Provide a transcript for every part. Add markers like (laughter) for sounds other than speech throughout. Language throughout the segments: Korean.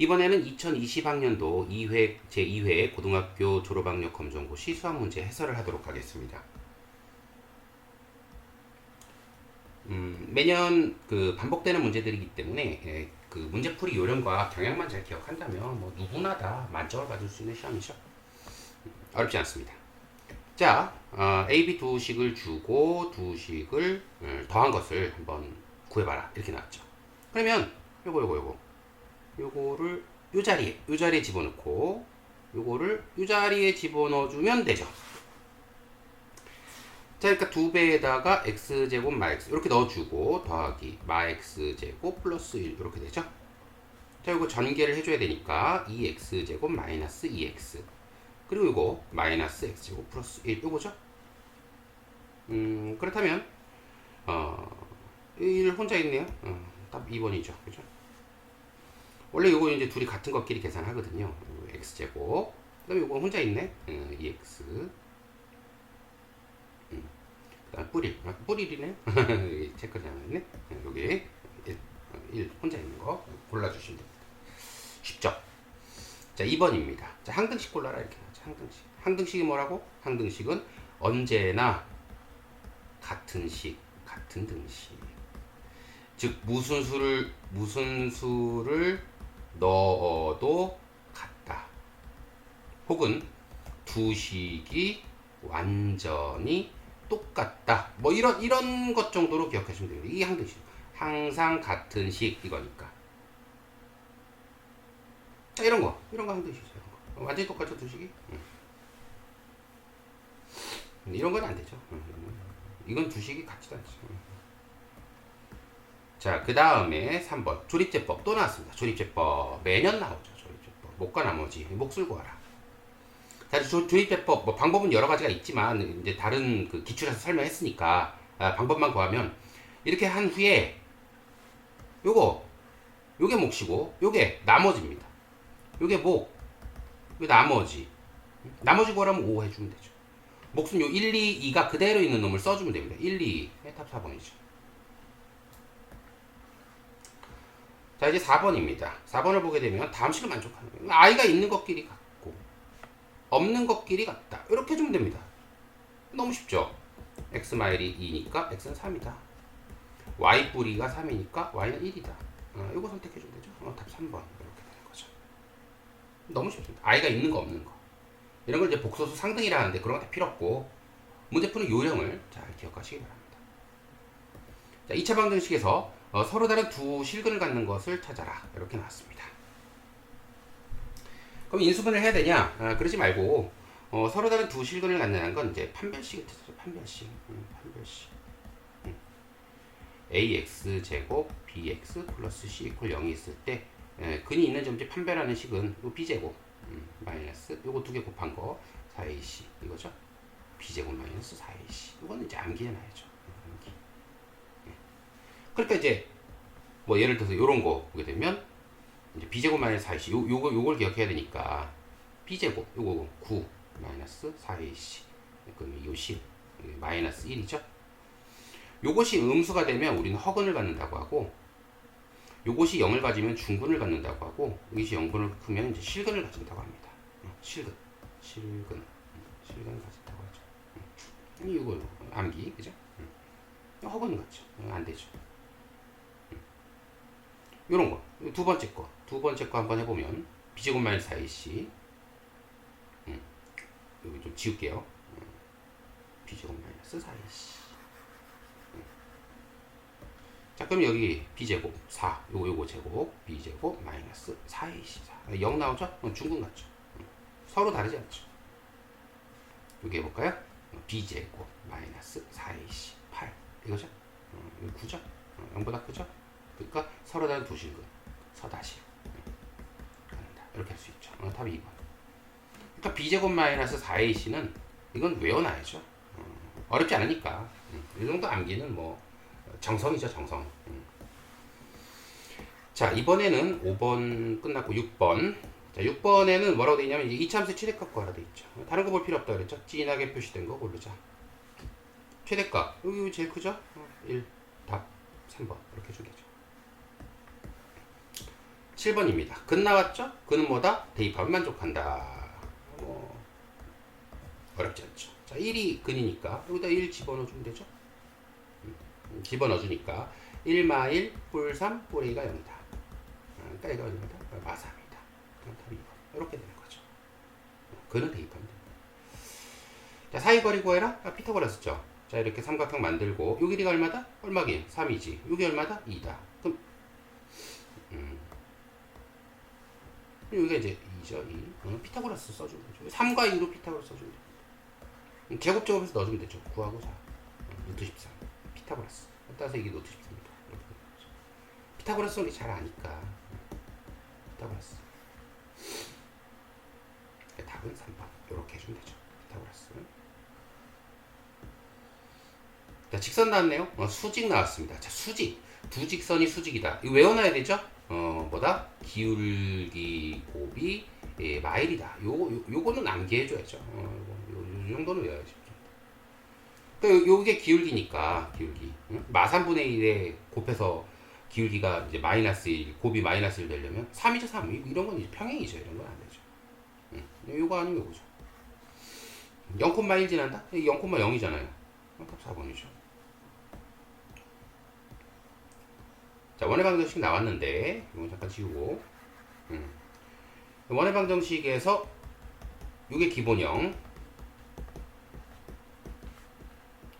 이번에는 2020학년도 2회 제2회 고등학교 졸업학력 검정고시 수학 문제 해설을 하도록 하겠습니다. 음, 매년 그 반복되는 문제들이기 때문에 예, 그 문제풀이 요령과 경향만 잘 기억한다면 뭐 누구나 다 만점을 받을 수 있는 시험이죠. 음, 어렵지 않습니다. 자, 어, A, B 두 식을 주고 두 식을 음, 더한 것을 한번 구해봐라 이렇게 나왔죠. 그러면 요거 요거 요거 요거를 요 자리에 요 자리에 집어넣고 요거를 요 자리에 집어넣어주면 되죠. 자, 그러니까 두 배에다가 x제곱 마x 이렇게 넣어주고 더하기 마x제곱 플러스 1 이렇게 되죠. 자, 이거 전개를 해줘야 되니까 2x제곱 마이너스 2x 그리고 이거 마이너스 x제곱 플러스 1 요거죠. 음, 그렇다면 어, 1 혼자 있네요. 어, 답 2번이죠. 그죠? 원래 요거 이제 둘이 같은 것끼리 계산하거든요. 요 x제곱. 그다음에 요거 혼자 있네. 어, 2x 그다음 아, 뿌리리네? 체크 (laughs) 잘못했네 여기. 1, 1 혼자 있는 거 골라주시면 됩니다. 쉽죠? 자 2번입니다. 자 항등식 골라라 이렇게. 나오죠 항등식 항등식이 뭐라고? 항등식은 언제나 같은 식 같은 등식. 즉 무슨 수를 무슨 수를 넣어도 같다 혹은 두 식이 완전히 똑같다. 뭐 이런 이런 것 정도로 기억하시면 됩니다. 이 항등식. 항상 같은 식 이거니까. 자, 이런 거. 이런 거 항등식이죠. 완전히 똑같죠, 두 식이? 응. 이런 건 안 되죠. 응. 이건 두 식이 같지도 않죠. 응. 자, 그 다음에 3번. 조립제법 또 나왔습니다. 조립제법. 매년 나오죠. 조립제법. 목과 나머지. 몫을 구하라. 사실 조- 조립제법 뭐 방법은 여러 가지가 있지만 이제 다른 그 기출에서 설명했으니까 아, 방법만 구하면 이렇게 한 후에 요거 요게 몫이고 요게 나머지입니다. 요게 목, 요 나머지 나머지 구하라면 5 해주면 되죠. 몫은 요 1, 2, 2가 그대로 있는 놈을 써주면 됩니다. 1, 2, 답 4번이죠. 자 이제 4번입니다. 4번을 보게 되면 다음 식을 만족하는 거예요. 아이가 있는 것끼리 같고 없는 것끼리 같다. 이렇게 해주면 됩니다. 너무 쉽죠? x 마일이 2니까 x는 3이다. y 뿌리가 3이니까 y는 1이다. 어, 이거 선택해주면 되죠. 어, 답 3번 이렇게 되는 거죠. 너무 쉽습니다. i가 있는 거 없는 거. 이런 걸 이제 복소수 상등이라 하는데 그런 거 다 필요 없고 문제 푸는 요령을 잘 기억하시기 바랍니다. 자, 2차 방정식에서 어, 서로 다른 두 실근을 갖는 것을 찾아라. 이렇게 나왔습니다. 그럼 인수분해를 해야 되냐? 아, 그러지 말고 어, 서로 다른 두 실근을 갖는다는 건 이제 판별식을 뜻하죠. 판별식. 음, 판별식. 음. ax 제곱 bx 플러스 c 이퀄 0이 있을 때 에, 근이 있는 점지 판별하는 식은 요 b제곱 음, 마이너스 요거 두 개 곱한 거 4ac 이거죠. b제곱 마이너스 4ac 이거는 이제 암기해놔야죠. 암기. 예. 그러니까 이제 뭐 예를 들어서 요런 거 보게 되면 이제 b제곱 마이너스 4ac 요, 요거, 요걸 기억해야 되니까 b제곱 요거 9 마이너스 4ac 그럼 요 10 마이너스 1이죠 요것이 음수가 되면 우리는 허근을 갖는다고 하고 요것이 0을 가지면 중근을 갖는다고 하고 이것이 0근을 크면 이제 실근을 가진다고 합니다 어, 실근 실근 음, 실근을 가진다고 하죠 음. 이거 암기 그죠 음. 허근 같죠 어, 안 되죠 요런 거. 두 번째 거. 두 번째 거 한번 해보면 b제곱 마이너스 4ac 음. 여기 좀 지울게요. 음. b제곱 마이너스 4ac 음. 자 그럼 여기 b제곱 4 요거 요거 제곱 b제곱 마이너스 4ac 4. 0 나오죠? 어, 중근 같죠? 음. 서로 다르지 않죠? 여기 해볼까요? 어, b제곱 마이너스 4ac 8 이거죠? 어, 이거 9죠? 어, 0보다 크죠? 그러니까 서로 다른 두 실근 서다시 이렇게 할 수 있죠. 어, 답이 2번 그러니까 b제곱 마이너스 4ac는 이건 외워놔야죠. 어, 어렵지 않으니까. 음, 이 정도 암기는 뭐 정성이죠 정성. 음. 자 이번에는 5번 끝났고 6번. 자 6번에는 뭐라고 되어 있냐면 이제 이차함수 최대값 구하라 돼 있죠. 다른 거 볼 필요 없다 그랬죠? 진하게 표시된 거 고르자. 최대값. 여기 제일 크죠? 1 답 3번. 이렇게 주겠죠 7번입니다. 근 나왔죠? 근은 뭐다? 대입하면 만족한다. 뭐 어렵지 않죠. 자, 1이 근이니까 여기다 1 집어넣어주면 되죠? 음, 집어넣어주니까 1마 1, 뿔 3, 뿔 A가 0이다. 그러니까 얘가 얼마다? 마삼이다. 그럼 답이 2번. 이렇게 되는 거죠. 근은 대입하면 됩니다. 자, 사이 거리 구해라? 아, 피타고라스죠. 자, 이렇게 삼각형 만들고 요 길이가 얼마다? 얼마긴? 3이지. 요게 얼마다? 2다. 그럼 음. 여기가 이제 2죠. 2. 어, 피타고라스 써주면 되죠. 3과 2로 피타고라스 써주면. 음, 제곱 제곱에서 넣어주면 되죠. 9하고 4. 어, 노트 13. 피타고라스. 따라서 이게 노트 13입니다. 이렇게 되는 거죠. 피타고라스 우리 잘 아니까. 피타고라스. 답은 3번. 이렇게 해주면 되죠. 피타고라스. 자, 직선 나왔네요. 어, 수직 나왔습니다. 자, 수직. 두 직선이 수직이다. 이거 외워놔야 되죠? 어, 뭐다? 기울기 곱이 예, 마일이다. 요거, 요, 요거는 암기해줘야죠. 어, 요, 요 정도는 외워야죠. 그 요게 기울기니까, 기울기. 응? 마 3분의 1에 곱해서 기울기가 이제 마이너스 1, 곱이 마이너스 1 되려면 3이죠, 3. 이- 이런 건 이제 평행이죠. 이런 건 안 되죠. 응. 요거 아니면 요거죠. 0,1 지난다? 0,0이잖아요. 답 4번이죠. 자, 원의 방정식 나왔는데, 이건 잠깐 지우고, 음. 원의 방정식에서, 이게 기본형,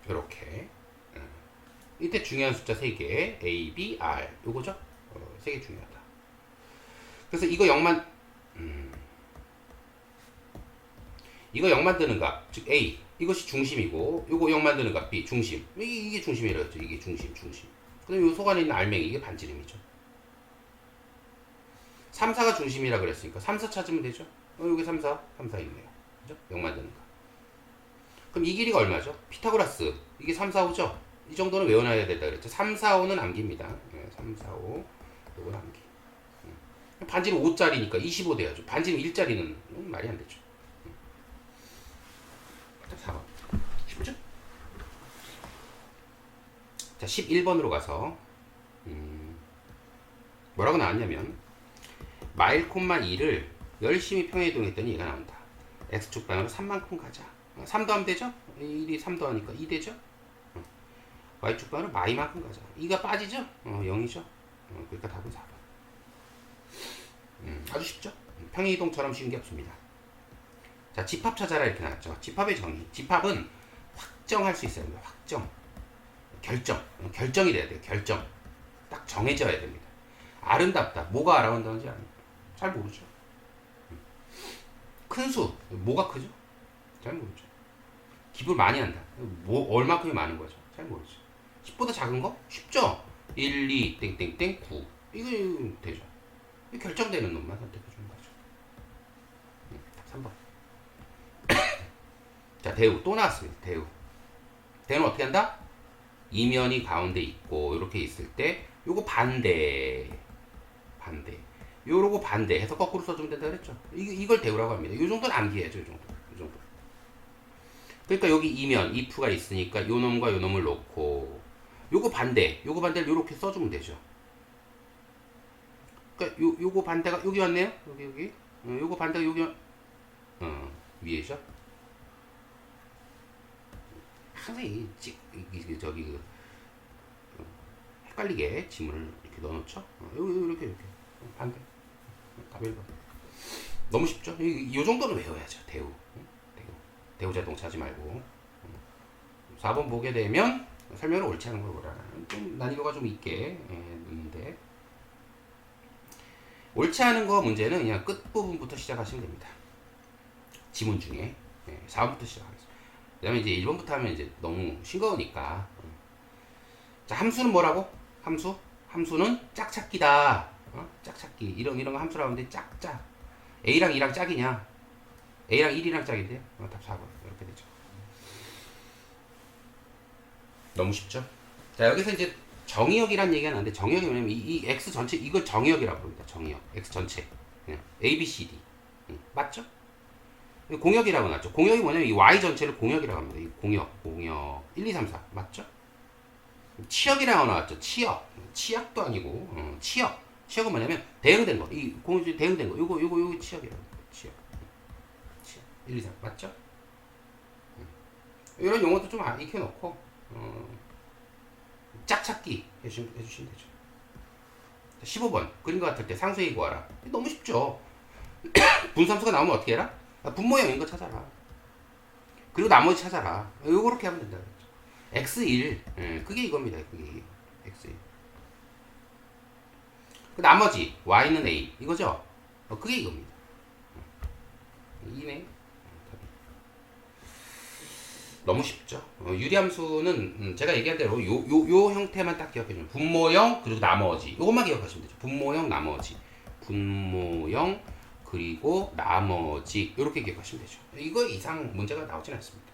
이렇게, 음. 이때 중요한 숫자 3개, A, B, R, 요거죠? 어, 3개 중요하다. 그래서 이거 0만, 음. 이거 0 만드는 값, 즉 A, 이것이 중심이고, 요거 0 만드는 값 B, 중심. 이게, 이게 중심이라고 했죠. 이게 중심, 중심. 그다음에 요 속안에 있는 알맹이 이게 반지름이죠. 3, 4가 중심이라 그랬으니까 3, 4 찾으면 되죠. 어, 여기 3, 4, 3, 4 있네요. 그죠? 0 만드는 거. 그럼 이 길이가 얼마죠? 피타고라스. 이게 3, 4, 5죠? 이 정도는 외워놔야 된다 그랬죠. 3, 4, 5는 암기입니다. 네, 3, 4, 5. 요건 암기. 음. 반지름 5짜리니까 25 돼야죠. 반지름 1짜리는 말이 안 되죠. 음. 자, 4번. 쉽죠? 자, 11번으로 가서 음, 뭐라고 나왔냐면 마일 콤마 2를 열심히 평행이동했더니 얘가 나온다. x축 방향으로 3만큼 가자. 어, 3 더하면 되죠? 1이 3 더하니까 2 되죠? 어. y축 방향으로 마이만큼 가자. 2가 빠지죠? 어, 0이죠? 어, 그러니까 답은 4번. 음, 아주 쉽죠? 평행이동처럼 쉬운 게 없습니다. 자, 집합 찾아라 이렇게 나왔죠. 집합의 정의. 집합은 확정할 수 있어야 됩니다. 확정. 결정. 어, 결정이 돼야 돼요. 결정. 딱 정해져야 됩니다. 아름답다. 뭐가 아름다운지 아니- 잘 모르죠. 큰 수. 뭐가 크죠? 잘 모르죠. 기분 많이 한다. 뭐, 얼마큼이 많은 거죠? 잘 모르죠. 10보다 작은 거? 쉽죠? 1, 2, 땡땡땡, 9. 이거 되죠. 이 결정되는 놈만 선택해 주는 거죠. 음, 3번. (coughs) 자, 대우. 또 나왔습니다. 대우. 대우는 어떻게 한다? 이면이 가운데 있고 이렇게 있을 때 요거 반대 반대. 요러고 반대 해서 거꾸로 써주면 된다 그랬죠. 이, 이걸 대우라고 합니다. 요 정도는 암기해야죠 요 정도 요 정도. 그러니까 여기 이면 if가 있으니까 요 놈과 요 놈을 놓고 요거 반대 요거 반대를 요렇게 써주면 되죠. 그러니까 요, 요거 반대가 여기 왔네요. 여기 여기. 어, 요거 반대가 여기 왔- 어, 위에죠 항상 이, 찌, 저기 그, 어, 헷갈리게 지문을 이렇게 넣어놓죠. 이렇게 이렇게 어, 반대 답 1번 너무 쉽죠? 이, 이 정도는 외워야죠. 대우 응? 대우 대우 자동차 하지 말고 응. 4번 보게 되면 설명을 옳지 않은 걸 보라. 좀 난이도가 좀 있게 예, 넣는데 옳지 않은 거 문제는 그냥 끝 부분부터 시작하시면 됩니다. 지문 중에 예, 4번부터 시작하겠습니다. 그다음에 이제 1번부터 하면 이제 너무 싱거우니까. 자, 함수는 뭐라고? 함수? 함수는 짝찾기다. 어? 짝찾기. 이런 이런 거 함수라고 하는데 짝짝. A랑 2랑 짝이냐? A랑 1이랑 짝인데요. 어, 답 4번. 이렇게 되죠. 너무 쉽죠? 자, 여기서 이제 정의역이란 얘기가 나는데 정의역이 뭐냐면 이, 이 X 전체 이걸 정의역이라고 부릅니다. 정의역. X 전체. 그냥 A, B, C, D. 응, 맞죠? 공역이라고 나왔죠. 공역이 뭐냐면 이 Y 전체를 공역이라고 합니다. 이 공역, 공역 1, 2, 3, 4 맞죠? 치역이라고 나왔죠. 치역, 치약도 아니고 어, 치역, 치역은 뭐냐면 대응된 거. 이 공유주의 대응된 거. 요거 요거 요거 치역이라고. 치역. 치역. 1, 2, 3 맞죠? 음. 이런 용어도 좀 아- 익혀놓고 어, 짝찾기 해주시면, 해주시면 되죠. 15번 그림 같을 때 상수의 구하라. 너무 쉽죠. (coughs) 분삼수가 나오면 어떻게 해라? 아, 분모형인 거 찾아라. 그리고 나머지 찾아라. 요렇게 하면 된다. 그랬죠. x1 예, 그게 이겁니다. 그게 이게. x1. 그 나머지 y는 a 이거죠. 어, 그게 이겁니다. 2네. 너무 쉽죠. 어, 유리함수는 음, 제가 얘기한 대로 요, 요, 요 형태만 딱 기억해주면 분모형 그리고 나머지 요것만 기억하시면 되죠. 분모형 나머지 분모형 그리고 나머지 이렇게 기억하시면 되죠. 이거 이상 문제가 나오진 않습니다.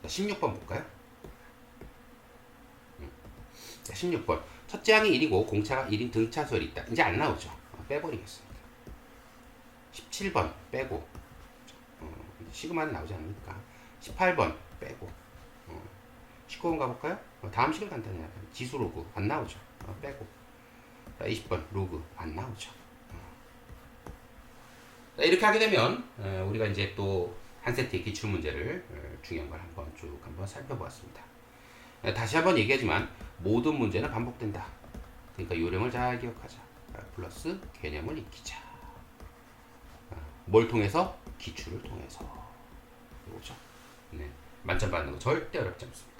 자, 16번 볼까요? 음. 자, 16번 첫째 항이 1이고 공차가 1인 등차수열이 있다. 이제 안 나오죠. 어, 빼버리겠습니다. 17번 빼고 어, 시그마는 나오지 않으니까 18번 빼고 어, 19번 가볼까요? 어, 다음 식을 간단히 지수 로그 안 나오죠. 어, 빼고 자, 20번 로그 안 나오죠. 이렇게 하게 되면 어, 우리가 이제 또 한 세트의 기출 문제를 어, 중요한 걸 한번 쭉 한번 살펴보았습니다. 어, 다시 한번 얘기하지만 모든 문제는 반복된다. 그러니까 요령을 잘 기억하자. 아, 플러스 개념을 익히자. 아, 뭘 통해서? 기출을 통해서. 이거죠. 네. 만점 받는 거 절대 어렵지 않습니다.